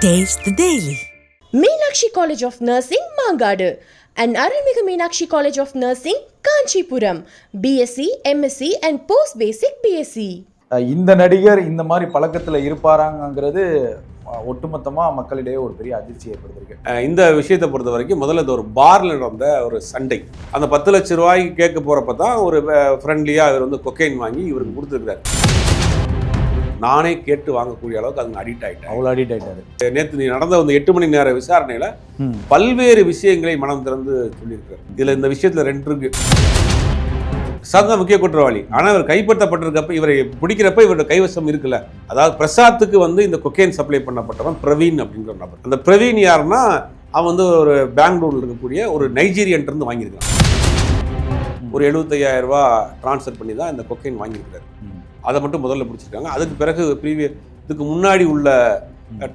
Taste the Daily. Meenakshi college of nursing Mangadu and Arulmigu Meenakshi college of nursing Kanchipuram BSc MSc and post basic BSc இந்த நடிகர் இந்த மாதிரி பழக்கத்தில் இருப்பாராங்கிறது அஹ் ஒட்டுமொத்தமா மக்களிடையே ஒரு பெரிய அதிர்ச்சி ஏற்படுத்திருக்கு இந்த விஷயத்தை பொறுத்த வரைக்கும் முதல்ல இது ஒரு பார்ல நடந்த ஒரு சண்டை. அந்த பத்து லட்ச ரூபாய்க்கு கேட்க போறப்ப தான் ஒரு ஃப்ரெண்ட்லியாக இவர் வந்து கொக்கைன் வாங்கி இவருக்கு கொடுத்துருக்காரு நானே கேட்டு வாங்கக்கூடிய அளவுக்கு அதுங்க அடிக்ட் ஆயிட்டேன் அவ்வளோ அடிக்ட் ஆயிட்டாரு. நேற்று நீ நடந்த அந்த எட்டு மணி நேர விசாரணையில. பல்வேறு விஷயங்களை மனம் திறந்து சொல்லியிருக்காரு. இதுல இந்த விஷயத்துல ரெண்டு இருக்கு. தான் முக்கிய குற்றவாளி. ஆனா இவர் கைப்பற்றப்பட்டிருக்கப்ப இவரை பிடிக்கிறப்ப இவரோட கைவசம் இருக்குல்ல. அதாவது பிரசாத்துக்கு வந்து இந்த கொக்கைன் சப்ளை பண்ணப்பட்டவன் பிரவீன் அப்படிங்கிற நபர். அந்த பிரவீன் யாருன்னா அவன் வந்து ஒரு பெங்களூர்ல இருக்கக்கூடிய ஒரு நைஜீரியன்ட்ட வாங்கியிருக்கான் ஒரு 75000 ரூபாய் ட்ரான்ஸ்ஃபர் பண்ணி தான் இந்த கொக்கைன் வாங்கியிருக்காரு. அதை மட்டும் முதல்ல பிடிச்சிருக்காங்க அதுக்கு பிறகு ப்ரீவிய இதுக்கு முன்னாடி உள்ள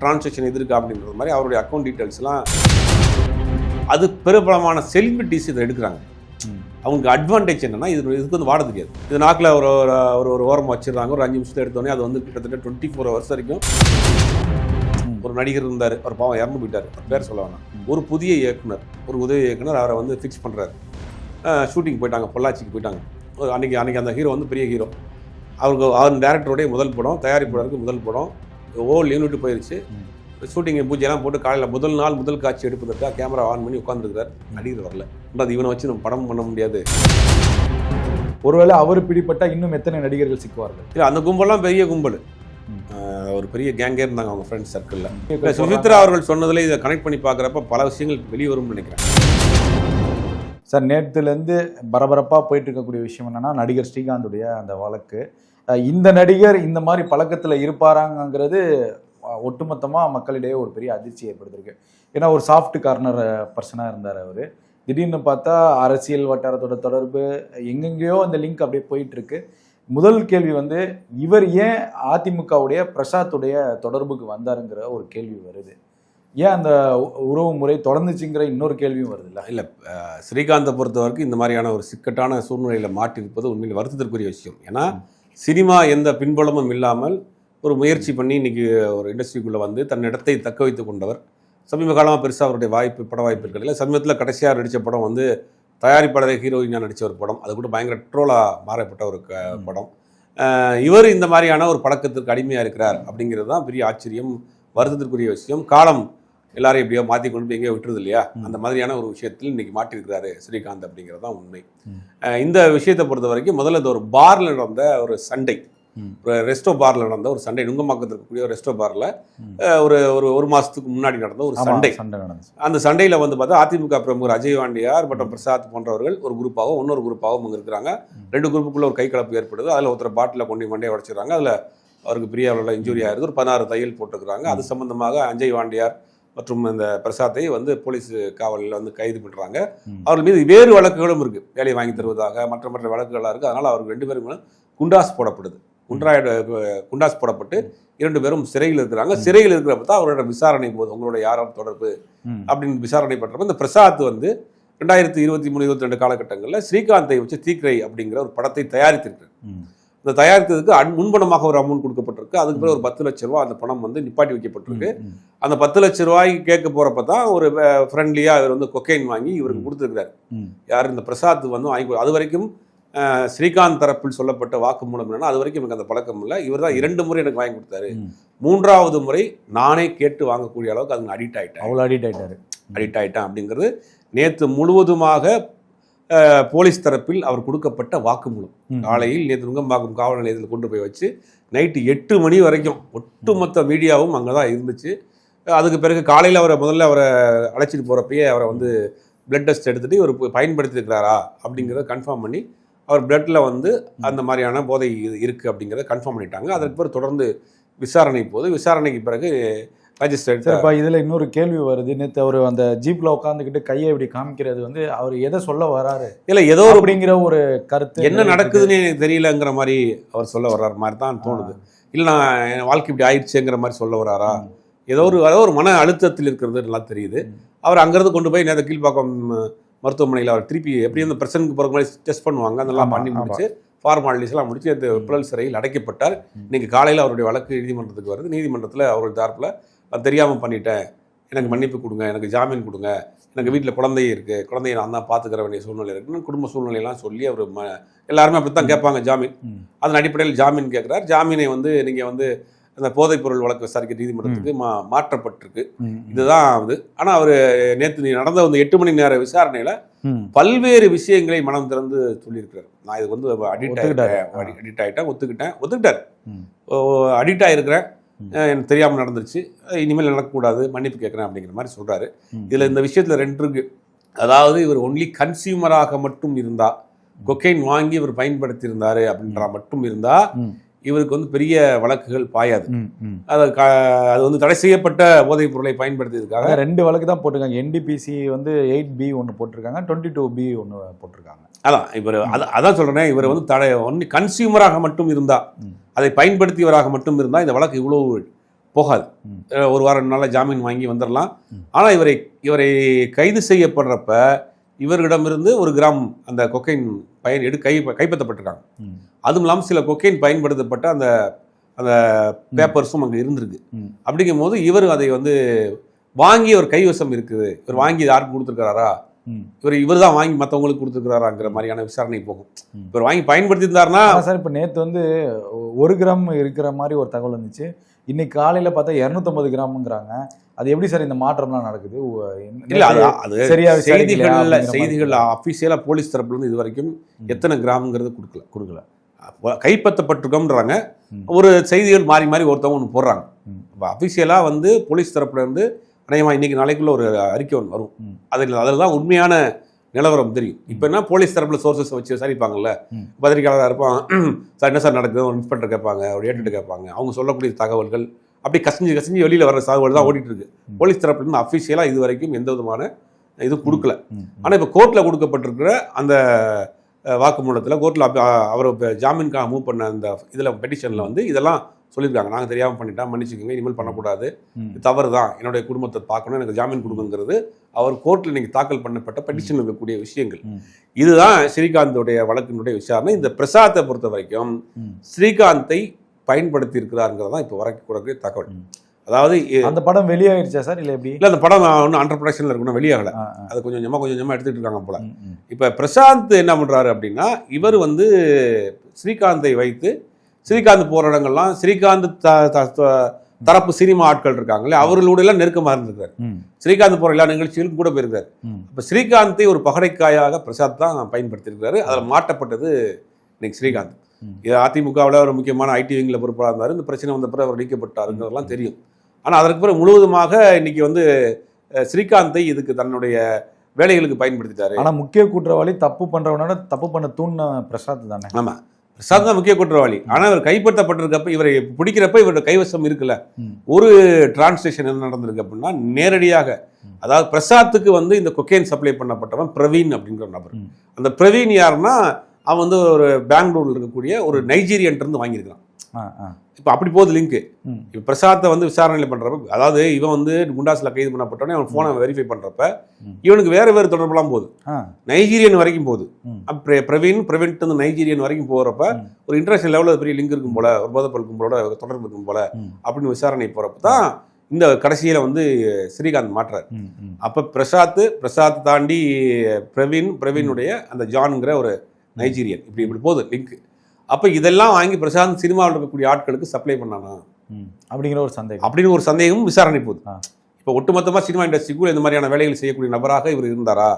டிரான்சாக்ஷன் எது இருக்கா அப்படின்றது மாதிரி அவருடைய அக்கௌண்ட் டீட்டெயில்ஸ்லாம் அது பெரும்பலமான செலிபிரிட்டிஸ் இதை எடுக்கிறாங்க. அவங்களுக்கு அட்வான்டேஜ் என்னன்னா இது இதுக்கு வந்து வாட தெரியாது இது நாக்கில் ஒரு ஒரு ஒரு ஒரு ஓரமாக வச்சிடுறாங்க. ஒரு அஞ்சு நிமிஷத்துல எடுத்தோடனே அது வந்து கிட்டத்தட்ட டுவெண்ட்டி ஃபோர் ஹவர்ஸ் வரைக்கும். ஒரு நடிகர் இருந்தார். அவர் பாவம் இறந்து போயிட்டார். பேர் சொல்ல வேணாம். ஒரு புதிய இயக்குனர் ஒரு உதவி இயக்குனர் அவரை வந்து ஃபிக்ஸ் பண்ணுறாரு ஷூட்டிங் போயிட்டாங்க. பொள்ளாச்சிக்கு போயிட்டாங்க. ஒரு அன்னைக்கு அன்னைக்கு அந்த ஹீரோ வந்து பெரிய ஹீரோ அவருக்கு அவர் டேரக்டருடைய முதல் படம் தயாரிப்பாளருக்கு முதல் படம். ஓ யூனிட் போயிருச்சு. ஷூட்டிங் பூஜையெல்லாம் போட்டு காலையில் முதல் நாள் முதல் காட்சி எடுப்பதற்காக கேமரா ஆன் பண்ணி உட்காந்துருக்கார் நடிகர் வரல. அது இவனை வச்சு நம்ம படம் பண்ண முடியாது? ஒருவேளை அவர் பிடிப்பட்டா இன்னும் எத்தனை நடிகர்கள் சிக்குவார்கள்? இல்லை அந்த கும்பல்லாம் பெரிய கும்பல். ஒரு பெரிய கேங்கே இருந்தாங்க அவங்க ஃப்ரெண்ட்ஸ் சர்க்கிளில் சுசித்ரா அவர்கள் சொன்னதில் இதை கனெக்ட் பண்ணி பார்க்குறப்ப பல விஷயங்கள் வெளியே வரும்னு நினைக்கிறேன். சார் நேற்றுலேருந்து பரபரப்பாக போயிட்டு இருக்கக்கூடிய விஷயம் என்னன்னா நடிகர் ஸ்ரீகாந்துடைய அந்த வழக்கு. இந்த நடிகர் இந்த மாதிரி பழக்கத்தில் இருப்பாராங்கிறது ஒட்டுமொத்தமாக மக்களிடையே ஒரு பெரிய அதிர்ச்சி ஏற்படுத்திருக்கு ஏன்னா ஒரு சாஃப்ட் கார்னர் பர்சனாக இருந்தார் அவர். திடீர்னு பார்த்தா அரசியல் வட்டாரத்தோட தொடர்பு எங்கெங்கேயோ அந்த லிங்க் அப்படியே போயிட்டுருக்கு. முதல் கேள்வி வந்து இவர் ஏன் அதிமுகவுடைய பிரசாத்துடைய தொடர்புக்கு வந்தாருங்கிற ஒரு கேள்வி வருது. ஏன் அந்த உறவு முறை தொடர்ந்துச்சுங்கிற இன்னொரு கேள்வியும் வருது இல்லை? இல்லை ஸ்ரீகாந்தை பொறுத்த வரைக்கும் இந்த மாதிரியான ஒரு சிக்கட்டான சூழ்நிலையில் மாட்டியிருப்பது உண்மையில் வருத்தத்திற்குரிய விஷயம். ஏன்னா சினிமா எந்த பின்புலமும் இல்லாமல் ஒரு முயற்சி பண்ணி இன்னைக்கு ஒரு இண்டஸ்ட்ரிக்குள்ளே வந்து தன் இடத்தை தக்க வைத்து கொண்டவர். சமீப காலமாக பெருசாக அவருடைய வாய்ப்பு பட வாய்ப்பு கிடையாது சமீபத்தில் கடைசியாக நடித்த படம் வந்து தயாரிப்பாளர் ஹீரோயினாக நடித்த ஒரு படம். அது கூட பயங்கர ட்ரோலாக மாறப்பட்ட ஒரு க படம். இவர் இந்த மாதிரியான ஒரு பழக்கத்திற்கு அடிமையாக இருக்கிறார் அப்படிங்கிறது தான் பெரிய ஆச்சரியம் வருத்தத்திற்குரிய விஷயம். காலம் எல்லாரையும் எப்படியோ மாற்றி கொண்டு போய் எங்கேயோ விட்டுறது இல்லையா அந்த மாதிரியான ஒரு விஷயத்தில் இன்னைக்கு மாட்டியிருக்கிறாரு ஸ்ரீகாந்த் அப்படிங்கிறது தான் உண்மை. இந்த விஷயத்தை பொறுத்த வரைக்கும் முதல்ல இது ஒரு பார்ல நடந்த ஒரு சண்டை. ஒரு ரெஸ்டோ பார்ல நடந்த ஒரு சண்டை. நுங்கம்பாக்கத்தில் இருக்கக்கூடிய ஒரு ரெஸ்டோ பார்ல. ஒரு ஒரு ஒரு மாசத்துக்கு முன்னாடி நடந்த ஒரு சண்டை. அந்த சண்டையில் வந்து பார்த்தா அதிமுக பிரமுகர் அஜய் வாண்டியார் மற்றும் பிரசாத் போன்றவர்கள் ஒரு குரூப்பாகவும் இன்னொரு குரூப்பாகவும் அங்கே இருக்கிறாங்க. ரெண்டு குரூப்புக்குள்ள ஒரு கைகலப்பு ஏற்படுது. அதில் ஒருத்தர் பாட்டில் கொண்டு மண்டையை உடச்சிடுறாங்க. அதில் அவருக்கு பெரிய அளவில் இன்ஜுரி ஆயிருது ஒரு பதினாறு தையல் போட்டிருக்கிறாங்க. அது சம்பந்தமாக அஜய் வாண்டியார் மற்றும் இந்த பிரசாத்தை வந்து போலீஸ் காவலில் வந்து கைது பண்ணுறாங்க. அவர்கள் மீது வேறு வழக்குகளும் இருக்கு. வேலையை வாங்கி தருவதாக மற்ற மற்ற வழக்குகளாக இருக்குது அதனால் அவர்கள் ரெண்டு பேரும் குண்டாஸ் போடப்படுது. குண்டாயிட குண்டாஸ் போடப்பட்டு இரண்டு பேரும் சிறையில் இருக்கிறாங்க. சிறையில் இருக்கிறப்ப தான் அவரோட விசாரணை போது உங்களோட யாரும் தொடர்பு. அப்படின்னு விசாரணை பண்ணுறப்ப இந்த பிரசாத் வந்து ரெண்டாயிரத்தி இருபத்தி மூணு இருபத்தி ரெண்டு காலகட்டங்களில் ஸ்ரீகாந்தை வச்சு தீக்ரை அப்படிங்கிற ஒரு படத்தை தயாரித்திருக்கு ம். இந்த தயாரித்ததுக்கு அன் முன்பணமாக ஒரு அமௌண்ட் கொடுக்கப்பட்டிருக்கு. அதுக்கு பிறகு ஒரு பத்து லட்ச ரூபா அந்த பணம் வந்து நிப்பாட்டி வைக்கப்பட்டிருக்கு. அந்த பத்து லட்ச ரூபாய்க்கு கேட்க போறப்ப தான் ஒரு ஃப்ரெண்ட்லியாக இவர் வந்து கொக்கைன் வாங்கி இவருக்கு கொடுத்துருக்காரு. யார் இந்த பிரசாத் வந்து வாங்கி அது வரைக்கும் ஸ்ரீகாந்த் தரப்பில் சொல்லப்பட்ட வாக்குமூலம் என்னன்னா அது வரைக்கும் எனக்கு அந்த பழக்கம் இல்லை. இவர் தான் இரண்டு முறை எனக்கு வாங்கி கொடுத்தாரு. மூன்றாவது முறை நானே கேட்டு வாங்கக்கூடிய அளவுக்கு அதுக்கு அடிக்ட் ஆயிட்டேன் அவ்வளோ அடிக்ட் ஆயிட்டாரு. அடிக்ட் ஆயிட்டேன் அப்படிங்கிறது நேற்று முழுவதுமாக போலீஸ் தரப்பில் அவர் கொடுக்கப்பட்ட வாக்குமூலம். காலையில் நேற்று நுங்கம்பாக்கம் காவல் நிலையத்தில் கொண்டு போய் வச்சு நைட்டு எட்டு மணி வரைக்கும் ஒட்டுமொத்த மீடியாவும் அங்கே தான் இருந்துச்சு. அதுக்கு பிறகு காலையில் அவரை முதல்ல அவரை அழைச்சிட்டு போகிறப்பயே அவரை வந்து பிளட் டெஸ்ட் எடுத்துட்டு இவர் போய் பயன்படுத்தியிருக்கிறாரா அப்படிங்கிறத கன்ஃபார்ம் பண்ணி அவர் பிளட்டில் வந்து அந்த மாதிரியான போதை இருக்குது அப்படிங்கிறத கன்ஃபார்ம் பண்ணிட்டாங்க. அதற்கு பிறகு தொடர்ந்து விசாரணை போது விசாரணைக்கு பிறகு மேஜிஸ்ட்ரேட் சரிப்பா இதுல இன்னொரு கேள்வி வருது. நேத்து அவர் அந்த ஜீப்ல உட்காந்துக்கிட்டு கையை இப்படி காமிக்கிறது வந்து அவர் எதை சொல்ல வராரு? இல்லை ஏதோ அப்படிங்கிற ஒரு கருத்து என்ன நடக்குதுன்னு எனக்கு தெரியலங்கிற மாதிரி அவர் சொல்ல வர்றாரு. மாதிரி தான் தோணுது. இல்லை நான் என் வாழ்க்கை இப்படி ஆயிடுச்சுங்கிற மாதிரி சொல்ல வராரா. ஏதோ ஒரு ஏதோ ஒரு மன அழுத்தத்தில் இருக்கிறது நல்லா தெரியுது. அவர் அங்கேருந்து கொண்டு போய் நேற்று கீழ்ப்பாக்கம் மருத்துவமனையில் அவர் திருப்பி எப்படி அந்த பிரசனுக்கு போகிற மாதிரி டெஸ்ட் பண்ணுவாங்க. அதெல்லாம் பண்ணி. முடிச்சு ஃபார்மாலிட்டிஸ் எல்லாம் முடிச்சு அந்த புழல் சிறையில் அடைக்கப்பட்டார். இன்னைக்கு காலையில் அவருடைய வழக்கு நீதிமன்றத்துக்கு வருது. நீதிமன்றத்தில் அவர்கள் தரப்பில் அது தெரியாமல் பண்ணிட்டேன். எனக்கு மன்னிப்பு கொடுங்க எனக்கு ஜாமீன் கொடுங்க. எனக்கு வீட்டில் குழந்தை இருக்குது குழந்தைய நான் தான் பார்த்துக்கிற வேண்டிய சூழ்நிலை இருக்குன்னு குடும்ப சூழ்நிலையெல்லாம் சொல்லி அவர் ம எல்லாருமே அப்படி தான் கேட்பாங்க ஜாமீன். அதன் அடிப்படையில் ஜாமீன் கேட்குறார். ஜாமீனை வந்து நீங்கள் வந்து அந்த போதைப்பொருள் வழக்கு விசாரிக்க நீதிமன்றத்துக்கு மா. மாற்றப்பட்டிருக்கு. இதுதான் அது ஆனால் அவர் நேற்று நடந்த அந்த எட்டு மணி நேர விசாரணையில். பல்வேறு விஷயங்களை மனம் திறந்து சொல்லியிருக்கிறார். நான் இது வந்து அடிக்ட். ஆகிட்டேன் அடிக்ட் ஆகிட்டேன் ஒத்துக்கிட்டேன். ஒத்துக்கிட்டார். அடிக்ட் ஆகிருக்கிறேன் எனக்கு தெரியாமல் நடந்துருச்சு இனிமேல் நடக்கக்கூடாது மன்னிப்பு கேட்குறேன் அப்படிங்கிற மாதிரி சொல்கிறாரு. இதில் இந்த விஷயத்தில் ரெண்டு இருக்கு அதாவது இவர் ஒன்லி கன்சியூமராக மட்டும் இருந்தா கொக்கைன் வாங்கி இவர் பயன்படுத்தி இருந்தாரு அப்படின்ற மட்டும் இருந்தா ம். இவருக்கு வந்து பெரிய வழக்குகள் பாயாது. அது அது வந்து தடை செய்யப்பட்ட போதைப் பொருளை பயன்படுத்தியதுக்காக ரெண்டு வழக்கு தான் போட்டிருக்காங்க. என்டிபிசி வந்து எயிட் பி ஒன்று போட்டிருக்காங்க. டுவெண்ட்டி டூ பி ஒன்று போட்டிருக்காங்க. அதான் இவர் அத- அதான் சொல்றேன் இவர் வந்து தடை ஒன்லி கன்சியூமராக மட்டும் இருந்தா ம். அதை பயன்படுத்தியவராக மட்டும் இருந்தா இந்த வழக்கு இவ்வளவு போகாது. ஒரு வாரம் நாள ஜாமீன் வாங்கி வந்துடலாம் ம். ஆனா இவரை இவரை கைது செய்யப்படுறப்ப இவரிடமிருந்து ஒரு கிராம் அந்த கொக்கைன் பயன் எடு கை கைப்பற்றப்பட்டிருக்காங்க. அதுவும் இல்லாமல் சில கொக்கைன் பயன்படுத்தப்பட்ட அந்த அந்த பேப்பர்ஸும் அங்கே இருந்திருக்கு. அப்படிங்கும் போது இவர் அதை வந்து வாங்கி ஒரு கைவசம் இருக்குது இவர் வாங்கி யாருக்கு கொடுத்துருக்காரா. இவர் இவர் தான் வாங்கி மற்றவங்களுக்கு கொடுத்துருக்காராங்கிற மாதிரியான விசாரணை போகும். இவர் வாங்கி பயன்படுத்தியிருந்தாருன்னா ஆனா சார் இப்போ நேற்று வந்து ஒரு கிராம் இருக்கிற மாதிரி ஒரு தகவல் இருந்துச்சு இன்னைக்கு காலையில் பார்த்தா இரநூத்தம்பது கிராமுங்கிறாங்க அது எப்படி சார் இந்த மாற்றம்லாம் நடக்குது இல்ல அது அது சரியா செய்திகள்ல செய்திகள் அபிஷியலா போலீஸ் தரப்புல இருந்து இது வரைக்கும். எத்தனை கிராம்ங்கிறது கொடுக்கல கொடுக்கல கைப்பற்றப்பட்டிருக்கோம்ன்றாங்க. ஒரு செய்திகள் மாறி மாறி ஒருத்தவங்க ஒன்று போடுறாங்க ம். அப்போ அஃபிஷியலாக வந்து போலீஸ் தரப்புல இருந்து அநேகமாக இன்னைக்கு நாளைக்குள்ள ஒரு அறிக்கை ஒன்று வரும். அதில் அதில் தான் உண்மையான நிலவரம் தெரியும். இப்போ என்ன போலீஸ் தரப்புல சோர்சஸ் வச்சு விசாரிப்பாங்கல்ல? ம். பத்திரிக்கையாளராக இருப்பான். சார் என்ன சார் நடக்குது? ஒரு இன்ஸ்பெக்டர் கேட்பாங்க ஒரு ஏட்டு கேட்பாங்க. அவங்க சொல்லக்கூடிய தகவல்கள் அப்படி கசிஞ்சு கசிஞ்சு வெளியில் வர தகவல் தான் ஓடிட்டு இருக்கு. போலீஸ் தரப்புல இருந்து அஃபிஷியலாக இது வரைக்கும் எந்த விதமான இதுவும் கொடுக்கல. ஆனால் இப்போ கோர்ட்டில் கொடுக்கப்பட்டிருக்கிற அந்த வாக்குமூலத்தில் கோர்ட்டில் அவர் இப்ப ஜாமீனுக்காக மூவ் பண்ண அந்த இதில் பெட்டிஷனில் வந்து இதெல்லாம் சொல்லியிருக்காங்க. நாங்கள் தெரியாமல் பண்ணிட்டோம் மன்னிச்சுக்கோங்க இனிமேல் பண்ணக்கூடாது. தவறு தான். என்னுடைய குடும்பத்தை பார்க்கணும் எனக்கு ஜாமீன் கொடுக்குங்கிறது அவர் கோர்ட்டில் இன்னைக்கு தாக்கல் பண்ணப்பட்ட பெட்டிஷன் இருக்கக்கூடிய விஷயங்கள். இதுதான் ஸ்ரீகாந்தோடைய வழக்கினுடைய விசாரணை. இந்த பிரசாத்தை பொறுத்த வரைக்கும். ஸ்ரீகாந்தை பயன்படுத்தி இருக்கிறாருங்கிறது தான் இப்போ வரக்கூடிய தகவல். அதாவது அந்த படம் வெளியாயிருச்சா சார்? இல்லை எப்படி? இல்ல அந்த படம் ஒன்றும் அண்டர் ப்ரொடக்ஷனில் இருக்கணும் வெளியாகல. அது கொஞ்சம் கொஞ்சமாக கொஞ்சம் கொஞ்சமாக எடுத்துட்டு இருக்காங்க போல. இப்போ பிரசாந்த் என்ன பண்ணுறாரு அப்படின்னா இவர் வந்து ஸ்ரீகாந்தை வைத்து ஸ்ரீகாந்த் போகிற இடங்கள்லாம் ஸ்ரீகாந்த் தரப்பு சினிமா ஆட்கள் இருக்காங்களே அவர்களோட எல்லாம் நெருக்கமாக இருந்திருக்காரு. ஸ்ரீகாந்த் போகிற எல்லா நிகழ்ச்சிகளுக்கும் கூட போயிருக்காரு. இப்போ ஸ்ரீகாந்தை ஒரு பகடைக்காயாக பிரசாத் தான் பயன்படுத்தியிருக்காரு அதில் மாட்டப்பட்டது இன்னைக்கு ஸ்ரீகாந்த். இது அதிமுகவில் ஒரு முக்கியமான ஐடி விங்கில் பொறுப்பாக இருந்தார். இந்த பிரச்சனை வந்த பிறகு அவர் நீக்கப்பட்டாருங்கிறதெல்லாம் தெரியும். ஆனால் அதற்கு பிறகு முழுவதுமாக இன்னைக்கு வந்து ஸ்ரீகாந்தை இதுக்கு தன்னுடைய வேலைகளுக்கு பயன்படுத்திட்டாரு. ஆனா முக்கிய குற்றவாளி தப்பு பண்றவனோட தப்பு பண்ண தூண்ண பிரசாத் தானே. ஆமா. பிரசாத் தான் முக்கிய குற்றவாளி ஆனா இவர் கைப்பற்றப்பட்டிருக்கப்ப இவரை பிடிக்கிறப்ப இவரோட கைவசம் இருக்குல்ல. ஒரு டிரான்ஸ்லேஷன் என்ன நடந்திருக்கு அப்படின்னா நேரடியாக. அதாவது பிரசாத்துக்கு வந்து இந்த கொக்கைன் சப்ளை பண்ணப்பட்டவன் பிரவீன் அப்படிங்கிற ஒரு நபர். அந்த பிரவீன் யாருன்னா அவன் வந்து ஒரு பெங்களூர்ல இருக்கக்கூடிய ஒரு நைஜீரியன் இருந்து வாங்கியிருக்கான். இப்போ அப்படி போகுது லிங்க். இப்போ பிரசாத்தை வந்து விசாரணையில் பண்றப்ப அதாவது இவன் வந்து குண்டாஸ்ல கைது பண்ணப்பட்டோடனே அவன் ஃபோனை வெரிஃபை பண்றப்ப ம். இவனுக்கு வேற வேறு தொடர்புலாம் போகுது. நைஜீரியன் வரைக்கும் போகுது ம். அப்புறம் பிரவீன் பிரவீன் வந்து நைஜீரியன் வரைக்கும் போகிறப்ப. ஒரு இன்டர்நேஷனல் லெவலில் பெரிய லிங்க் இருக்கும் போல ஒரு போதைப்பொருள் கும்பலோட தொடர்பு இருக்கும் போல. அப்படின்னு விசாரணை போகிறப்ப தான் இந்த கடைசியில் வந்து ஸ்ரீகாந்த் மாட்டுறாரு ம், ம். அப்போ பிரசாத் பிரசாத் தாண்டி பிரவீன் பிரவீனுடைய அந்த ஜான்ங்கிற ஒரு நைஜீரியன் இப்படி இப்படி போகுது லிங்க் அப்போ இதெல்லாம் வாங்கி பிரசாந்த் சினிமாவில் இருக்கக்கூடிய ஆட்களுக்கு சப்ளை பண்ணானா. அப்படிங்கிற ஒரு சந்தேகம். அப்படின்னு ஒரு சந்தேகமும் விசாரணை போகுது. இப்போ ஒட்டுமொத்தமாக சினிமா இண்டஸ்ட்ரிக்குள்ள இந்த மாதிரியான வேலைகள் செய்யக்கூடிய நபராக இவர் இருந்தாரா.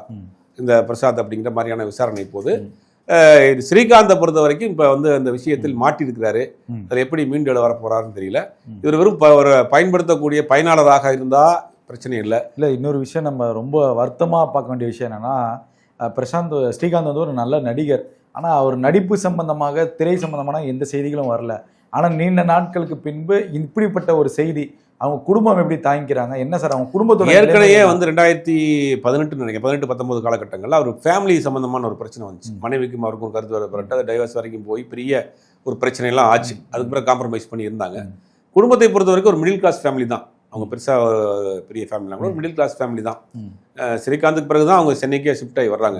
இந்த பிரசாத் அப்படிங்கிற மாதிரியான விசாரணை போது இது ஸ்ரீகாந்தை பொறுத்த வரைக்கும் இப்போ வந்து அந்த விஷயத்தில் மாட்டியிருக்கிறாரு. ம். அதில் எப்படி மீண்டு எழ வர போறாருன்னு தெரியல. இவர் வெறும் ஒரு பயன்படுத்தக்கூடிய பயனாளராக இருந்தா பிரச்சனை இல்லை. இல்லை இன்னொரு விஷயம் நம்ம ரொம்ப வருத்தமாக பார்க்க வேண்டிய விஷயம் என்னன்னா பிரசாந்த் ஸ்ரீகாந்த் வந்து ஒரு நல்ல நடிகர். ஆனால் அவர் நடிப்பு சம்பந்தமாக திரை சம்பந்தமான எந்த செய்திகளும் வரல. ஆனால் நீண்ட நாட்களுக்கு பின்பு இப்படிப்பட்ட ஒரு செய்தி அவங்க குடும்பம் எப்படி தாங்கிக்கிறாங்க? என்ன சார் அவங்க குடும்பத்தோட ஏற்கனவே? வந்து ரெண்டாயிரத்தி பதினெட்டு நினைக்கிறேன். பதினெட்டு பத்தொன்பது காலகட்டங்களில் அவர் ஃபேமிலி சம்பந்தமான ஒரு பிரச்சனை வந்துச்சு. மனைவிக்கும் அவருக்கும் கருத்து வரப்பட்டு அது டைவர்ஸ் வரைக்கும் போய் பெரிய ஒரு பிரச்சனை எல்லாம் ஆச்சு. அதுக்கு பிறகு காம்ப்ரமைஸ் பண்ணி இருந்தாங்க ம். குடும்பத்தை பொறுத்த வரைக்கும் ஒரு மிடில் கிளாஸ் ஃபேமிலி தான். அவங்க பெருசாக பெரிய ஃபேமிலி கூட ஒரு மிடில் கிளாஸ் ஃபேமிலி தான் ஸ்ரீகாந்துக்கு பிறகு தான் அவங்க சென்னைக்கே ஷிஃப்ட் ஆகி வர்றாங்க.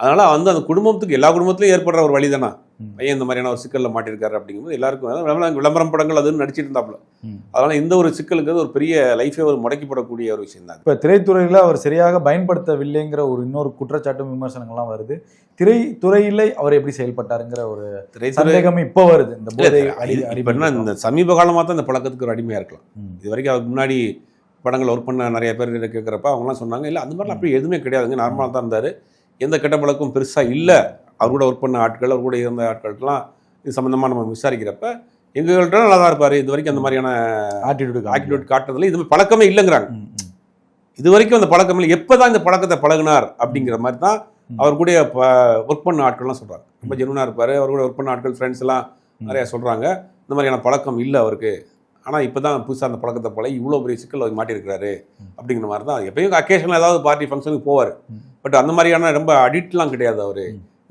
அதனால வந்து அந்த குடும்பத்துக்கு எல்லா குடும்பத்திலும் ஏற்படுற ஒரு வழி தானே. பையன் இந்த மாதிரியான ஒரு சிக்கல்ல மாட்டிருக்காரு அப்படிங்கும்போது எல்லாருக்கும் விளம்பரம் படங்கள் அதுன்னு நடிச்சிட்டு இருந்தாப்புல. அதனால இந்த ஒரு சிக்கலுக்கு ஒரு பெரிய லைஃபே ஒரு முடக்கிப்படக்கூடிய ஒரு விஷயம் தான் இப்போ திரைத்துறையில் அவர் சரியாக பயன்படுத்தவில்லைங்கிற ஒரு இன்னொரு குற்றச்சாட்டும் விமர்சனங்கள்லாம் வருது. திரைத்துறையில் அவர் எப்படி செயல்பட்டாருங்கிற ஒரு சந்தேகம் இப்போ வருது. இந்த போதை இந்த சமீப காலமா தான் இந்த பழக்கத்துக்கு ஒரு அடிமையா இருக்கலாம். இது வரைக்கும் அதுக்கு முன்னாடி படங்கள் ஒர்க் பண்ண நிறைய பேர் கேட்குறப்ப அவங்கலாம் சொன்னாங்க இல்லை அந்த மாதிரிலாம் அப்படி எதுவுமே கிடையாதுங்க. நார்மலாக தான் இருந்தார். எந்த கெட்ட பழக்கம் பெருசாக இல்லை. அவர் கூட ஒர்க் பண்ண ஆட்கள் அவர் கூட இருந்த ஆட்கள்லாம் இது சம்மந்தமாக நம்ம விசாரிக்கிறப்ப எங்கள்கிட்ட நல்லா தான் இருப்பார். இது வரைக்கும் அந்த மாதிரியான ஆட்டிடியூட் ஆக்டிவிட்டி காட்டுறதுல இது பழக்கமே இல்லைங்கிறாங்க. இது வரைக்கும் அந்த பழக்கம் இல்லை. எப்போ தான் இந்த பழக்கத்தை பழகுனார் அப்படிங்கிற மாதிரி தான். அவர் கூட ஒர்க் பண்ண ஆட்கள்லாம் சொல்கிறாங்க ரொம்ப ஜெனுவனாக இருப்பார். அவர் கூட ஒர்க் பண்ண ஆட்கள் ஃப்ரெண்ட்ஸ் எல்லாம். நிறையா சொல்கிறாங்க இந்த மாதிரியான பழக்கம் இல்லை அவருக்கு. ஆனால் இப்போ தான் புதுசாக அந்த பழக்கத்தை பழகி இவ்வளோ பெரிய சிக்கல் அவர் மாட்டியிருக்கிறாரு. அப்படிங்கிற மாதிரி தான் எப்பயும் அக்கேஷனில் ஏதாவது பார்ட்டி ஃபங்க்ஷனுக்கு போவார். பட் அந்த மாதிரியான ரொம்ப அடிக்ட்லாம் கிடையாது அவர்.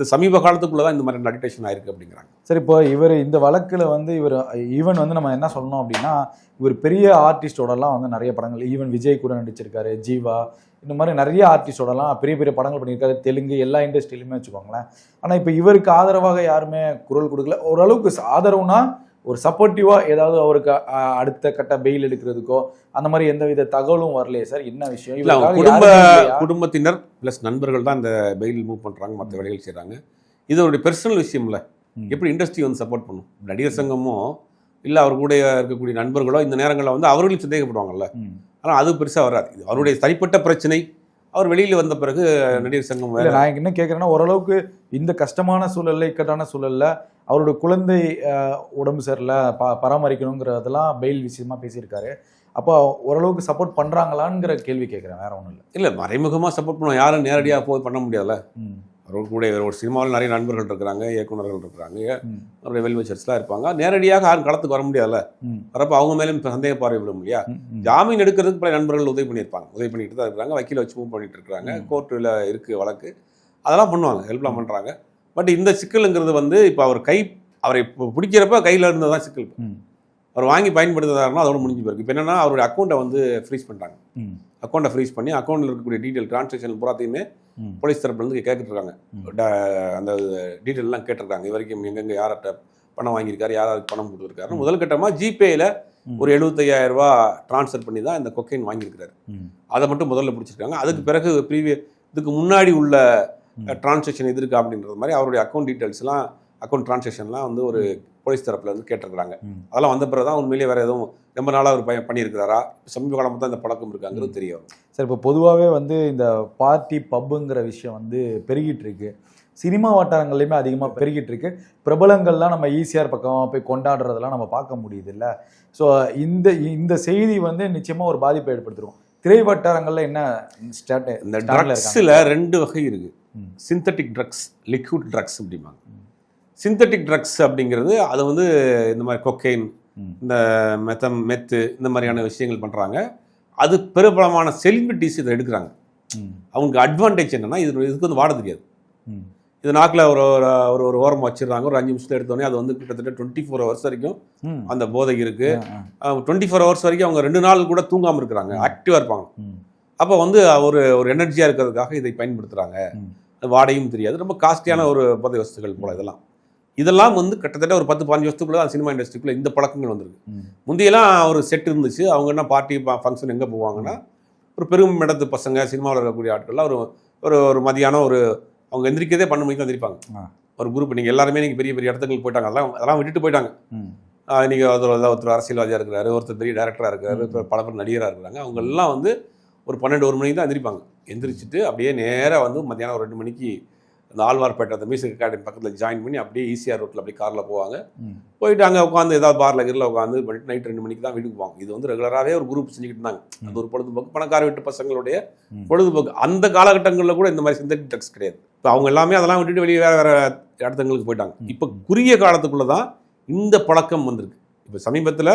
இந்த சமீப காலத்துக்குள்ள தான் இந்த மாதிரி அடிக்டேஷன் ஆயிருக்கு அப்படிங்கிறாங்க. சரி இப்போ இவர் இந்த வழக்கில் வந்து இவர் ஈவன் வந்து நம்ம என்ன சொல்லணும் அப்படின்னா இவர் பெரிய ஆர்டிஸ்டோடலாம் வந்து நிறைய படங்கள் ஈவன் விஜய் கூட நடிச்சிருக்காரு ஜீவா இந்த மாதிரி நிறைய ஆர்டிஸ்டோடலாம் பெரிய பெரிய படங்கள் பண்ணியிருக்காரு தெலுங்கு எல்லா இண்டஸ்ட்ரியிலுமே வச்சுக்கோங்களேன். ஆனால் இப்போ இவருக்கு ஆதரவாக யாருமே குரல் கொடுக்கல. ஓரளவுக்கு ஆதரவுனா ஒரு சப்போர்ட்டிவா ஏதாவது அவருக்கு அடுத்த கட்ட பெயில் எடுக்கிறதுக்கோ அந்த மாதிரி எந்த வித தகவலும் வரலையே சார். என்ன விஷயம்? இல்லை குடும்ப? குடும்பத்தினர் ப்ளஸ் நண்பர்கள் தான் இந்த பெயில் மூவ் பண்ணுறாங்க மற்ற வேலைகள் செய்கிறாங்க இது அவருடைய பர்சனல் விஷயம்ல. எப்படி இண்டஸ்ட்ரி வந்து சப்போர்ட் பண்ணும்? நடிகர் சங்கமும் இல்லை அவர் கூட இருக்கக்கூடிய நண்பர்களோ இந்த நேரங்களில் வந்து அவர்களும் சந்தேகப்படுவாங்கல்ல. ஆனால் அது பெருசாக வராது. இது அவருடைய தனிப்பட்ட பிரச்சனை. அவர் வெளியில் வந்த பிறகு நடிகர் சங்கம் நான் என்ன கேட்குறேன்னா ஓரளவுக்கு இந்த கஷ்டமான சூழல்ல இக்கட்டான சூழல்ல அவரோட குழந்தை உடம்பு சரியில்லை ப பராமரிக்கணுங்கிறதெல்லாம் பெயில் விஷயமா பேசியிருக்காரு. அப்போ ஓரளவுக்கு சப்போர்ட் பண்றாங்களாங்கிற கேள்வி கேட்குறேன் வேற ஒன்றும் இல்லை. இல்லை மறைமுகமாக சப்போர்ட் பண்ணுவோம். யாரும் நேரடியாக போய் பண்ண முடியாதுல்ல. கூட ஒரு சினிமாவில் நிறைய நண்பர்கள் இருக்கிறாங்க இயக்குனர்கள் இருக்கிறாங்க. அவருடைய வெல்விச்சர்ஸ்லாம் இருப்பாங்க. நேரடியாக யாரும் களத்துக்கு வர முடியாதுல்ல? வரப்போ அவங்க மேலும் இப்ப சந்தேக பார்வை விடும் இல்லையா. ஜாமீன் எடுக்கிறதுக்கு பல நண்பர்கள் உதவி பண்ணியிருப்பாங்க. உதவி பண்ணிட்டு தான் இருக்காங்க வக்கீல வச்சு மூவ் பண்ணிட்டு இருக்காங்க ம். கோர்ட்டில் இருக்கு வழக்கு. அதெல்லாம் பண்ணுவாங்க. ஹெல்ப்லாம் பண்ணுறாங்க பட் இந்த சிக்கலுங்கிறது வந்து இப்போ அவர் கை அவரை இப்போ பிடிக்கிறப்ப கையில் இருந்தது தான் சிக்கல். அவர் வாங்கி பயன்படுத்துறாருன்னா அதோட முடிஞ்சு போயிருக்கு. இப்போ என்னன்னா அவருடைய அக்கௌண்ட்டை வந்து ஃப்ரீஸ் பண்ணிட்டாங்க. ம். அக்கௌண்ட்டை ஃப்ரீஸ் பண்ணி அக்கௌண்ட்டில் இருக்கக்கூடிய டீட்டெயில் டிரான்சாக்ஷன் பூராத்தையுமே. போலீஸ் தரப்புலேருந்து. ட- அந்த டீட்டெயிலெலாம் கேட்டிருக்காங்க இது வரைக்கும் எங்கெங்கே யார்கிட்ட பணம் வாங்கியிருக்காரு யாராருக்கு பணம் கொடுத்துருக்காரு முதல் கட்டமாக ஜிபேயில். ஒரு 75000 ரூபா ட்ரான்ஸ்ஃபர் பண்ணி தான் இந்த கொக்கைன் வாங்கியிருக்காரு ம். அதை மட்டும் முதல்ல பிடிச்சிருக்காங்க அதுக்கு பிறகு ப்ரீவிய இதுக்கு முன்னாடி உள்ள. டிரான்சாக்ஷன் எது இருக்கு அப்படின்றது மாதிரி அவருடைய அக்கௌண்ட் டீட்டெயில்ஸ்லாம் அக்கௌண்ட் டிரான்சாக்ஷன்லாம் வந்து ஒரு போலீஸ் தரப்புல இருந்து கேட்டிருக்காங்க ம். அதெல்லாம் வந்த பிறகு தான் உண்மையிலேயே வேற எதுவும் ரொம்ப நாளாக அவர் பையன் பண்ணியிருக்கிறாரா? சமீப காலமாக தான் இந்த பழக்கம் இருக்காங்கிறது தெரிய வரும் சரி இப்போ பொதுவாகவே வந்து இந்த பார்ட்டி பப்புங்கிற விஷயம் வந்து பெருகிட்டு இருக்கு. சினிமா வட்டாரங்கள்லையுமே அதிகமாக பெருகிட்டு இருக்கு. பிரபலங்கள்லாம் நம்ம ஈசிஆர் பக்கம் போய் கொண்டாடுறதெல்லாம் நம்ம பார்க்க முடியுது இல்லை ஸோ இந்த இந்த செய்தி வந்து நிச்சயமாக ஒரு பாதிப்பை ஏற்படுத்திடும் திரை வட்டாரங்களில் என்ன ஸ்டாட் இந்த? ட்ரக்ஸில் ரெண்டு வகை இருக்கு. ம். சிந்தட்டிக் ட்ரக்ஸ் லிக்விட் ட்ரக்ஸ் அப்படிம்பாங்க. சிந்தட்டிக் ட்ரக்ஸ் அப்படிங்கிறது அது வந்து இந்த மாதிரி கொக்கைன். இந்த மெத்தம் மெத்து இந்த மாதிரியான விஷயங்கள் பண்ணுறாங்க அது பெரும்பாலான செலிபிரிட்டிஸ் இதை எடுக்கிறாங்க. அவங்களுக்கு அட்வான்டேஜ் என்னன்னா இது இதுக்கு வந்து வாட தெரியாது. இது நாக்கில் ஒரு ஒரு ஒரு ஓரமாக வச்சிடுறாங்க ஒரு அஞ்சு நிமிஷத்தில் எடுத்தோடனே அது வந்து கிட்டத்தட்ட டுவெண்ட்டி ஃபோர் ஹவர்ஸ் வரைக்கும். அந்த போதை இருக்கு ஆ, ஆ. டுவெண்ட்டி ஃபோர் ஹவர்ஸ் வரைக்கும் அவங்க ரெண்டு நாள் கூட தூங்காமல் இருக்கிறாங்க ஆக்டிவாக இருப்பாங்க. அப்போ வந்து ஒரு ஒரு எனர்ஜியாக இருக்கிறதுக்காக இதை பயன்படுத்துகிறாங்க. வாடையும் தெரியாது ரொம்ப காஸ்ட்லியான ஒரு போதை வஸ்துகள் போல இதெல்லாம் இதெல்லாம் வந்து கிட்டத்தட்ட ஒரு பத்து பதினஞ்சு வருஷத்துக்குள்ள தான் சினிமா இண்டஸ்ட்ரிக்குள்ள இந்த பழக்கங்கள் வந்திருக்கு. முந்தையெல்லாம் ஒரு செட் இருந்துச்சு அவங்க என்ன பார்ட்டி ஃபங்க்ஷன் எங்கே போவாங்கன்னா ஒரு பெரும் இடத்து பசங்க சினிமாவில் இருக்கக்கூடிய ஆட்கள்லாம் ஒரு ஒரு ஒரு மதியானம் ஒரு அவங்க எந்திரிக்கிறதே பண்ண மணிக்கு தான் எந்திரிப்பாங்க. ஒரு குரூப் நீங்கள் எல்லாருமே நீங்கள் பெரிய பெரிய இடத்துக்கு போயிட்டாங்க அதெல்லாம் அதெல்லாம் விட்டுட்டு போயிட்டாங்க. நீங்கள் ஒருத்தர் ஒருத்தர் அரசியல்வாதியாக இருக்கிறாரு ஒருத்தர் பெரிய டேரக்டராக இருக்காரு. இப்ப பல பேர் நடிகராக இருக்கிறாங்க அவங்க எல்லாம் வந்து ஒரு பன்னெண்டு ஒரு மணிக்கு தான் எந்திரிப்பாங்க எந்திரிச்சிட்டு அப்படியே நேராக வந்து மத்தியானம் ஒரு ரெண்டு மணிக்கு அந்த ஆழ்வார்பேட்டை அந்த மியூசிக் அகாடமி பக்கத்தில் ஜாயின் பண்ணி அப்படியே ஈஸியாக ரோட்டில் அப்படியே காரில் போவாங்க. போயிட்டு அங்கே உட்காந்து ஏதாவது பாரில் கீரில் உட்காந்து நைட் ரெண்டு மணிக்கு தான் வீட்டுக்கு போவாங்க. இது வந்து ரெகுலராகவே ஒரு குரூப் செஞ்சுக்கிட்டு இருந்தாங்க. அது ஒரு பொழுதுபோக்கு பணக்கார வீட்டு பசங்களுடைய. பொழுதுபோக்கு. அந்த காலகட்டங்களில் கூட இந்த மாதிரி சிந்தட்டிக் ட்ரக்ஸ் கிடையாது. இப்போ அவங்க எல்லாமே அதெல்லாம் விட்டுட்டு வெளியே வேறு வேறு இடத்துங்களுக்கு போயிட்டாங்க. இப்போ குறுகிய காலத்துக்குள்ள தான் இந்த பழக்கம் வந்திருக்கு. இப்போ சமீபத்தில்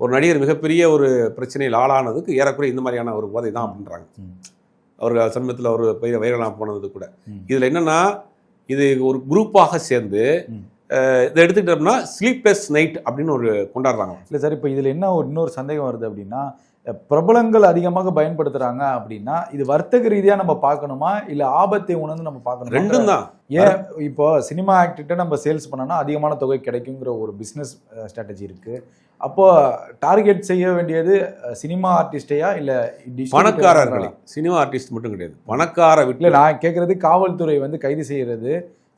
ஒரு நடிகர் மிகப்பெரிய ஒரு பிரச்சனையில் ஆளானதுக்கு ஏறக்குறைய இந்த மாதிரியான ஒரு போதை தான் அப்படின்றாங்க. அவர் சமீபத்தில் ஒரு பெரிய வைரலாக போனது கூட. இதில் என்னன்னா இது ஒரு குரூப்பாக சேர்ந்து இதை எடுத்துக்கிட்டோம்னா ஸ்லீப்லெஸ் நைட் அப்படின்னு ஒரு கொண்டாடுறாங்க. இல்லை சார் இப்போ இதில் என்ன ஒரு இன்னொரு சந்தேகம் வருது அப்படின்னா பிரபலங்கள் அதிகமாக பயன்படுத்துறாங்க அப்படின்னா இது வர்த்தக ரீதியா நம்ம பார்க்கணுமா? இல்ல ஆபத்தை உணர்ந்து நம்ம பார்க்கணுமா? ரெண்டும் தான். ஏன் இப்போ சினிமா ஆக்டர்கிட்ட நம்ம சேல்ஸ் பண்ணோம்னா அதிகமான தொகை கிடைக்குங்கிற ஒரு பிசினஸ் ஸ்ட்ராட்டஜி இருக்கு. அப்போ டார்கெட் செய்ய வேண்டியது சினிமா ஆர்டிஸ்டையா இல்ல பணக்காரர்களை. சினிமா ஆர்டிஸ்ட் மட்டும் கிடையாது. பணக்கார வீட்டில் நான் கேக்குறது காவல்துறை வந்து கைது செய்யறது.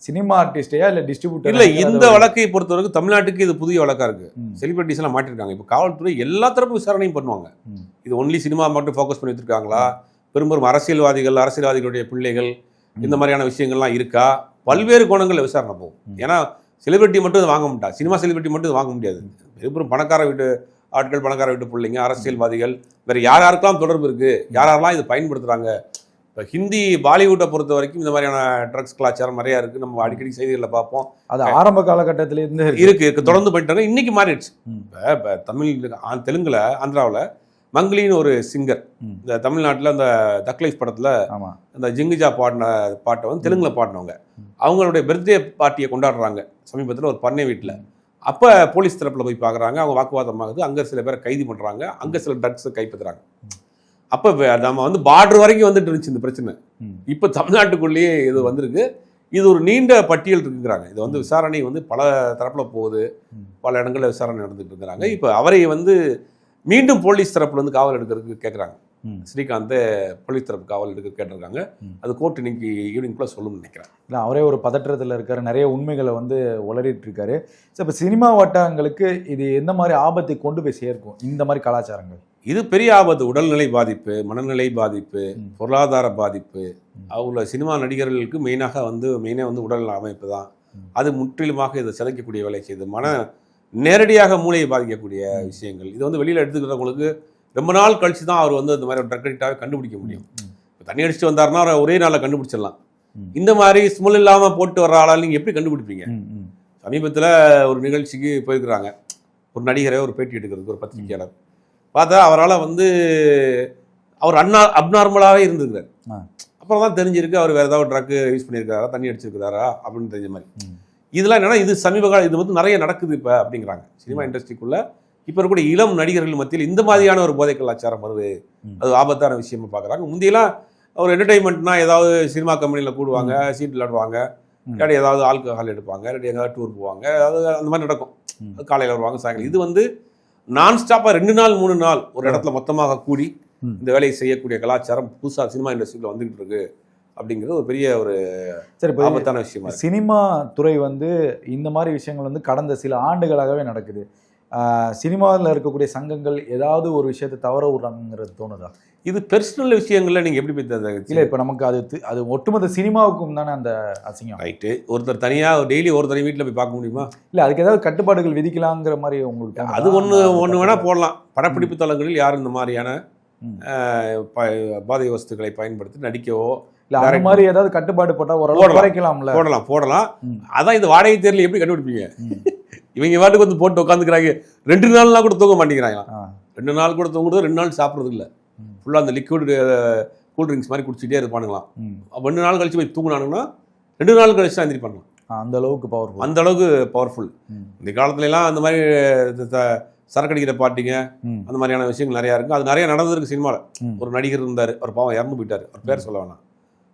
சினிமா ஆர்டிஸ்டையா இல்ல டிஸ்ட்ரிபியூட்டர் இல்ல இந்த வழக்கை பொறுத்தவரைக்கும் தமிழ்நாட்டுக்கு இது புதிய வழக்கா இருக்கு. செலிபிரிட்டிஸ் எல்லாம் மாட்டிருக்காங்க. இப்போ காவல்துறை எல்லா தரப்பு விசாரணையும் பண்ணுவாங்க. இது ஒன்லி சினிமா மட்டும் ஃபோக்கஸ் பண்ணி வச்சிருக்காங்களா? பெரும்பெரும் அரசியல்வாதிகள் அரசியல்வாதிகளுடைய பிள்ளைகள் இந்த மாதிரியான விஷயங்கள்லாம் இருக்கா? பல்வேறு கோணங்களில் விசாரணை போகும். ஏன்னா செலிபிரிட்டி மட்டும் இது வாங்க மாட்டா. சினிமா செலிபிரிட்டி மட்டும் இது வாங்க முடியாது. பெரும்பெரும் பணக்கார வீட்டு ஆட்கள் பணக்கார வீட்டு பிள்ளைங்க அரசியல்வாதிகள் வேற யார் யாருக்கெல்லாம் தொடர்பு இருக்கு? யார் யாரெல்லாம் இது பயன்படுத்துறாங்க? இப்போ ஹிந்தி பாலிவுட்டை பொறுத்த வரைக்கும் இந்த மாதிரியான ட்ரக்ஸ் கலாச்சாரம் நிறையா இருக்கு. நம்ம அடிக்கடி செய்திகளில் பார்ப்போம். அது ஆரம்ப காலகட்டத்தில இருந்து இருக்கு. இருக்கு இருக்கு. தொடர்ந்து போயிட்டாங்க இன்னைக்கு மாறிடுச்சு. இப்போ இப்போ தமிழ் தெலுங்குல ஆந்திராவில் மங்கிலின்னு ஒரு சிங்கர். இந்த தமிழ்நாட்டில் அந்த தக்லைஃப் படத்தில் அந்த ஜிங்கிஜா பாடின பாட்டை வந்து தெலுங்குல பாடினவங்க. அவங்களுடைய பர்த்டே பார்ட்டியை கொண்டாடுறாங்க. சமீபத்தில் ஒரு பண்ணை வீட்டில் அப்போ போலீஸ் தரப்பில் போய் பார்க்குறாங்க. அவங்க வாக்குவாதம் ஆகுது அங்கே சில பேரை கைது பண்ணுறாங்க அங்கே சில ட்ரக்ஸை கைப்பற்றுறாங்க. அப்போ நம்ம வந்து பார்டர் வரைக்கும் வந்துட்டு இருந்துச்சு இந்த பிரச்சனை. இப்போ தமிழ்நாட்டுக்குள்ளேயே இது வந்திருக்கு. இது ஒரு நீண்ட பட்டியல் இருக்குங்கிறாங்க. இது வந்து விசாரணை வந்து பல தரப்பில் போகுது. பல இடங்களில் விசாரணை நடந்துட்டு இருக்கிறாங்க இப்போ அவரை வந்து மீண்டும் போலீஸ் தரப்புல இருந்து காவல் எடுக்கிறதுக்கு கேட்குறாங்க. ஸ்ரீகாந்தை போலீஸ் தரப்பு காவல் எடுக்க கேட்டிருக்காங்க. அது கோர்ட் இன்னைக்கு ஈவினிங் கூட சொல்லும்னு நினைக்கிறேன். இல்ல அவரே ஒரு பதற்றத்துல இருக்காரு. நிறைய உண்மைகளை வந்து உளறிட்டு இருக்காரு ஸோ இப்போ சினிமா வட்டாரங்களுக்கு இது எந்த மாதிரி ஆபத்தை கொண்டு போய் சேர்க்கும்? இந்த மாதிரி கலாச்சாரங்கள். இது பெரிய ஆபத்து உடல்நிலை பாதிப்பு மனநிலை பாதிப்பு. பொருளாதார பாதிப்பு ம். அவங்க சினிமா நடிகர்களுக்கு மெயினாக வந்து மெயினாக வந்து உடல் அமைப்பு தான். அது முற்றிலுமாக இதை சிதைக்கக்கூடிய வேலை செய்யுது மன நேரடியாக மூளையை பாதிக்கக்கூடிய. விஷயங்கள் இது வந்து வெளியில் எடுத்துக்கிறவங்களுக்கு ரொம்ப நாள் கழிச்சு தான் அவர் வந்து இந்த மாதிரி ட்ரக் அடிக்டாகவே கண்டுபிடிக்க முடியும். இப்போ தண்ணி அடிச்சுட்டு வந்தாருன்னா அவரை ஒரே நாளில் கண்டுபிடிச்சிடலாம். இந்த மாதிரி ஸ்மெல் இல்லாமல் போட்டு வர ஆளால் நீங்கள் எப்படி கண்டுபிடிப்பீங்க. சமீபத்தில் ஒரு நிகழ்ச்சிக்கு போயிருக்கிறாங்க ஒரு நடிகரை ஒரு பேட்டி எடுக்கிறதுக்கு ஒரு பத்திரிகையாளர் பார்த்தா அவரால் வந்து அவர் அண்ணா அப்நார்மலாகவே இருந்திருக்காரு. அப்புறம் தான் தெரிஞ்சிருக்கு அவர் வேறு ஏதாவது ட்ரக்கு யூஸ் பண்ணியிருக்காரா தண்ணி அடிச்சிருக்காரா அப்படின்னு தெரிஞ்ச மாதிரி. இதெல்லாம் என்னன்னா இது சமீப காலம் இது வந்து நிறைய நடக்குது இப்போ அப்படிங்கிறாங்க. சினிமா இண்டஸ்ட்ரிக்குள்ள இப்போ இருக்கக்கூடிய இளம் நடிகர்கள் மத்தியில் இந்த மாதிரியான ஒரு போதை கலாச்சாரம் வருது. அது ஆபத்தான விஷயமா பார்க்குறாங்க முந்தியெல்லாம் ஒரு என்டர்டைன்மெண்ட்னா ஏதாவது சினிமா கம்பெனியில் கூடுவாங்க சீட் விளையாடுவாங்க. ம். இல்லாட்டி ஏதாவது ஆல்கஹால் எடுப்பாங்க இல்லாட்டி எங்கேயாவது டூர் போவாங்க. அதாவது அந்த மாதிரி நடக்கும். காலையில் வருவாங்க சாயங்காலம். இது வந்து நான் ஸ்டாப்பாக ரெண்டு நாள் மூணு நாள் ஒரு இடத்துல மொத்தமாக கூடி. இந்த வேலையை செய்யக்கூடிய கலாச்சாரம் புதுசாக சினிமா இண்டஸ்ட்ரியில் வந்துகிட்டு இருக்கு அப்படிங்கிறது ஒரு பெரிய ஒரு சரி ஆபத்தான விஷயமா சினிமா துறை வந்து இந்த மாதிரி விஷயங்கள் வந்து கடந்த சில ஆண்டுகளாகவே நடக்குது. சினிமாவில் இருக்கக்கூடிய சங்கங்கள் ஏதாவது ஒரு விஷயத்தை தவற விடுறாங்கிறது தோணுதா? இது பெர்சனல் விஷயங்கள்ல நீங்க எப்படி போய் இல்ல இப்போ நமக்கு அது அது ஒட்டுமொத்த சினிமாவுக்கும் தானே அந்த அசிங்கம் ரைட்டு ஒருத்தர் தனியா டெய்லி ஒருத்தர் வீட்டில் போய் பார்க்க முடியுமா இல்ல அதுக்கு ஏதாவது கட்டுப்பாடுகள் விதிக்கலாங்கிற மாதிரி உங்களுக்கு? அது ஒன்று ஒன்று வேணா கட்டுப்பாடு. போடலாம் படப்பிடிப்பு தளங்களில் யாரும் இந்த மாதிரியான போதை வஸ்துக்களை பயன்படுத்தி நடிக்கவோ இல்ல direct- மாதிரி ஏதாவது கட்டுப்பாடு போட்டா ஓரளவு. குறைக்கலாம்ல போடலாம் போடலாம். அதான் இந்த வாடகை தேர்தல் எப்படி கண்டுபிடிப்பீங்க. இவங்க வாட்டுக்கு வந்து போட்டு உட்காந்துக்கிறாங்க ரெண்டு நாள்லாம் கூட தூங்க மாட்டேங்கிறாங்க ஆ. ரெண்டு நாள் கூட தூங்குறது ரெண்டு நாள் சாப்பிட்றது இல்லை. ஃபுல்லாக அந்த லிக்விட் கூல் ட்ரிங்க்ஸ் மாதிரி குடிச்சிட்டே இருப்பானுங்களாம். ரெண்டு நாள் கழிச்சு போய் தூங்குனானுங்கன்னா ரெண்டு நாள் கழிச்சு தான் எந்திரிப்பாங்க ஆ, அந்த அளவுக்கு பவர்ஃபுல் அந்த அளவுக்கு பவர்ஃபுல் இந்த காலத்துல எல்லாம் அந்த மாதிரி சரக்கு அடிக்கிற பாட்டிங்க அந்த மாதிரியான விஷயங்கள் நிறையா இருக்குது அது நிறைய நடந்திருக்கு சினிமாவில். ஒரு நடிகர் இருந்தார் அவர் பாவம் இறந்து போயிட்டார். அவர் பேர் சொல்ல வேணாம்.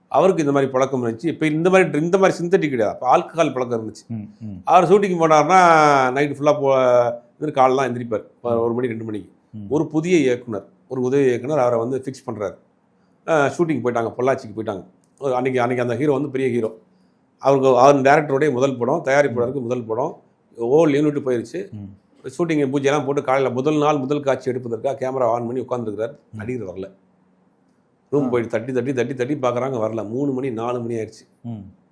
அவருக்கு இந்த மாதிரி பழக்கம் இருந்துச்சு. இப்போ இந்த மாதிரி இந்த மாதிரி சிந்தட்டிக் கிடையாது. அப்போ ஆல்கஹால் பழக்கம் இருந்துச்சு. அவர் ஷூட்டிங் போனார்னா நைட்டு ஃபுல்லாக போ இது காலெலாம் எந்திரிப்பார். ஒரு- ஒரு மணி ரெண்டு மணிக்கு. ஒரு புதிய இயக்குனர். ஒரு உதவி இயக்குனர் அவரை வந்து ஃபிக்ஸ் பண்ணுறாரு ஷூட்டிங் போயிட்டாங்க பொள்ளாச்சிக்கு போயிட்டாங்க. ஒரு அன்னைக்கு அன்னைக்கு அந்த ஹீரோ வந்து பெரிய ஹீரோ அவருக்கு அவர் டேரக்டருடைய முதல் படம் தயாரிப்பாளருக்கு முதல் படம் ஓல் யூனிட் போயிருச்சு. ம். ஷூட்டிங் பூஜையெல்லாம் போட்டு காலையில் முதல் நாள் முதல் காட்சி எடுப்பதற்காக கேமரா ஆன் பண்ணி உட்காந்துருக்கிறார் நடிகர் வரல. ரூம். போயிட்டு தட்டி தட்டி தட்டி தட்டி பார்க்குறாங்க வரல. மூணு மணி நாலு மணி ஆயிடுச்சு.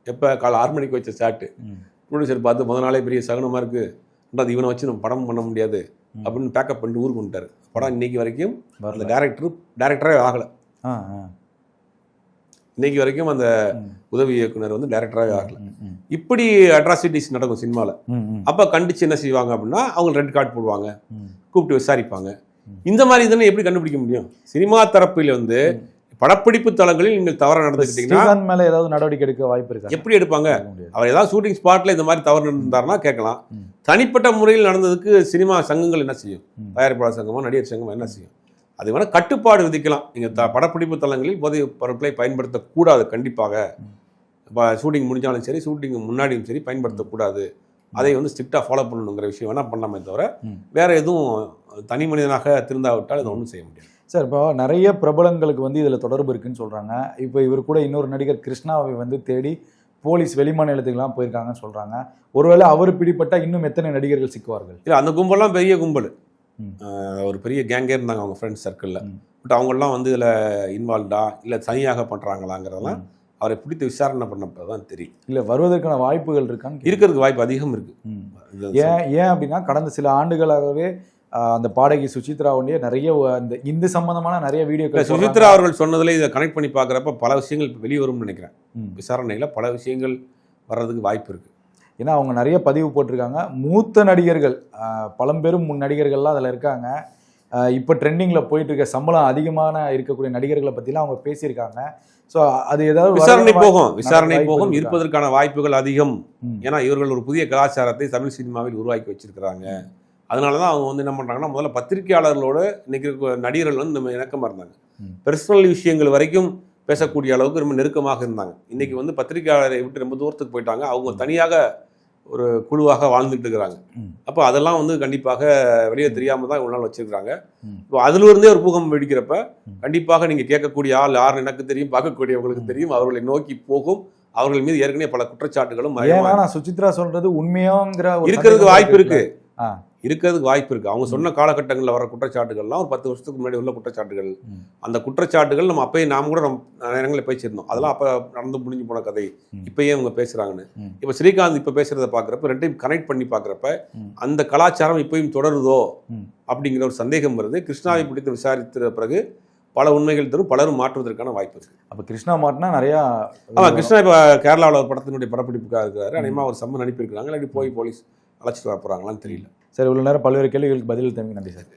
எப்போ? காலை ஆறு மணிக்கு வச்ச ம். ப்ரொடியூசர் பார்த்து முத நாளே பெரிய சகனமாக இருக்குது அது இவனை வச்சு நம்ம படம் பண்ண முடியாது. அப்படின்னு பேக்கப் பண்ணிட்டு ஊருக்கு வந்துட்டார் படம் இன்னைக்கு வரைக்கும் அந்த டேரக்டர் டேரக்டரே ஆகலை. இன்னைக்கு வரைக்கும் அந்த. உதவி இயக்குனர் வந்து டேரக்டராகவே ஆகலை. இப்படி அட்ராசிட்டிஸ் நடக்கும் சினிமாவில். அப்போ கண்டிச்சு என்ன செய்வாங்க அப்படின்னா அவங்க ரெட் கார்டு போடுவாங்க. கூப்பிட்டு விசாரிப்பாங்க. இந்த மாதிரி இதெல்லாம் எப்படி கண்டுபிடிக்க முடியும் சினிமா தரப்பில் வந்து படப்பிடிப்பு தளங்களில் நீங்கள் தவறு நடந்துக்கிட்டீங்கன்னா மேல ஏதாவது நடவடிக்கை எடுக்க வாய்ப்பு இருக்கா? எப்படி எடுப்பாங்க. அவர் ஏதாவது ஷூட்டிங் ஸ்பாட்ல இந்த மாதிரி தவறு நடந்தாருன்னா கேட்கலாம். தனிப்பட்ட முறையில் நடந்ததுக்கு சினிமா சங்கங்கள் என்ன செய்யும். தயாரிப்பாளர் சங்கமோ நடிகர் சங்கமோ என்ன செய்யும்? அது வேணால் கட்டுப்பாடு விதிக்கலாம். நீங்கள் த படப்பிடிப்பு தளங்களில் போதைப் பொருட்களை பயன்படுத்தக்கூடாது கண்டிப்பாக. இப்போ ஷூட்டிங் முடிஞ்சாலும் சரி ஷூட்டிங் முன்னாடியும் சரி பயன்படுத்தக்கூடாது. அதை வந்து ஸ்ட்ரிக்டாக ஃபாலோ பண்ணணுங்கிற விஷயம் வேணால் பண்ணலாமே தவிர. வேற எதுவும் தனி மனிதனாக திருந்தாவிட்டால் இதை ஒன்றும் செய்ய முடியாது. சார் இப்போ நிறைய பிரபலங்களுக்கு வந்து இதில் தொடர்பு இருக்குன்னு சொல்கிறாங்க இப்போ இவர் கூட இன்னொரு நடிகர் கிருஷ்ணாவை வந்து தேடி போலீஸ் வெளிமாநிலத்துக்குலாம் போயிருக்காங்கன்னு சொல்கிறாங்க ஒருவேளை அவர் பிடிப்பட்டா இன்னும் எத்தனை நடிகர்கள் சிக்குவார்கள்? இல்லை அந்த கும்பல்லாம் பெரிய கும்பல். ஒரு பெரிய கேங்கே இருந்தாங்க அவங்க ஃப்ரெண்ட்ஸ் சர்க்கிளில். பட் அவங்கெல்லாம் வந்து இதில் இன்வால்வ்டா இல்லை தனியாக பண்ணுறாங்களாங்கிறதெல்லாம் அவரை பிடித்து விசாரணை பண்ணப்போ தான் தெரியும். இல்லை வருவதற்கான வாய்ப்புகள் இருக்கான்னு. இருக்கிறதுக்கு வாய்ப்பு அதிகம் இருக்கு. ம். இது ஏன் ஏன் அப்படின்னா கடந்த சில ஆண்டுகளாகவே அந்த பாடகி சுசித்ராவுடைய நிறைய இந்த இந்து சம்பந்தமான நிறைய வீடியோக்கள் சுசித்ரா அவர்கள் சொன்னதுல இதை கனெக்ட் பண்ணி பார்க்குறப்ப பல விஷயங்கள் வெளியே வரும்னு நினைக்கிறேன். விசாரணையில் பல விஷயங்கள் வர்றதுக்கு வாய்ப்பு இருக்கு. ஏன்னா அவங்க நிறைய பதிவு போட்டிருக்காங்க. மூத்த நடிகர்கள் பழம்பெரும் முன் நடிகர்கள்லாம் அதில் இருக்காங்க. இப்போ ட்ரெண்டிங்கில் போயிட்டு இருக்க சம்பளம் அதிகமான இருக்கக்கூடிய நடிகர்களை பற்றிலாம் அவங்க பேசியிருக்காங்க. ஸோ அது ஏதாவது விசாரணை போகும் விசாரணை போகும்? இருப்பதற்கான வாய்ப்புகள் அதிகம். ஏன்னா இவர்கள் ஒரு புதிய கலாச்சாரத்தை தமிழ் சினிமாவில் உருவாக்கி வச்சிருக்கிறாங்க. அதனால தான் அவங்க வந்து என்ன பண்ணுறாங்கன்னா முதல்ல பத்திரிகையாளர்களோட இன்னைக்கு நடிகர்கள் வந்து நம்ம இணக்கமாக இருந்தாங்க. பர்சனல் விஷயங்கள் வரைக்கும் பேசக்கூடிய அளவுக்கு ரொம்ப நெருக்கமாக இருந்தாங்க. இன்னைக்கு வந்து பத்திரிகையாளரை விட்டு ரொம்ப தூரத்துக்கு போயிட்டாங்க. அவங்க தனியாக ஒரு குழுவாக வாழ்ந்துட்டு இருக்கிறாங்க. அப்போ அதெல்லாம் வந்து கண்டிப்பாக வெளியே தெரியாம தான் இவ்வளவு நாள் வச்சிருக்காங்க. இப்போ அதுல இருந்தே ஒரு பூகம் வெடிக்கிறப்ப. கண்டிப்பாக நீங்க கேட்கக்கூடிய ஆள் யார் எனக்கு தெரியும் பார்க்கக்கூடியவங்களுக்கு தெரியும் அவர்களை நோக்கி போகும். அவர்கள் மீது ஏற்கனவே பல குற்றச்சாட்டுகளும் சுசித்ரா சொல்றது உண்மையாங்கிற இருக்கிறதுக்கு வாய்ப்பு இருக்கு. இருக்கிறதுக்கு வாய்ப்பு இருக்கு. அவங்க சொன்ன காலகட்டங்களில் வர குற்றச்சாட்டுகள்லாம் ஒரு பத்து வருஷத்துக்கு முன்னாடி உள்ள குற்றச்சாட்டுகள். அந்த குற்றச்சாட்டுகள் நம்ம அப்பயே நாம கூட நம்ம நேரங்களில் பேசியிருந்தோம். அதெல்லாம் அப்ப நடந்து முடிஞ்சு போன கதை. இப்பயே அவங்க பேசுறாங்கன்னு. ம். இப்ப ஸ்ரீகாந்த் இப்ப பேசுறத பாக்குறப்ப ரெண்டையும் கனெக்ட் பண்ணி பாக்குறப்ப ம். அந்த கலாச்சாரம் இப்பயும் தொடருதோ. அப்படிங்கிற ஒரு சந்தேகம் வருது. கிருஷ்ணாவை பிடித்து விசாரித்த பிறகு பல உண்மைகள் தரும் பலரும் மாற்றுவதற்கான வாய்ப்பு இருக்கு. அப்ப கிருஷ்ணா மாட்டினா நிறைய ஆமா கிருஷ்ணா இப்ப கேரளாவில் ஒரு படத்தினுடைய படப்பிடிப்புக்காக இருக்கிறாரு. அநேகமா ஒரு சம்மன் அனுப்பியிருக்காங்க இல்லாட்டி போய் போலீஸ் அழைச்சிட்டு வர போறாங்களான்னு தெரியல. சரி இவ்வளோ நேரம் பல்வேறு கேள்விகளுக்கு பதில் தம்பி நன்றி சார்.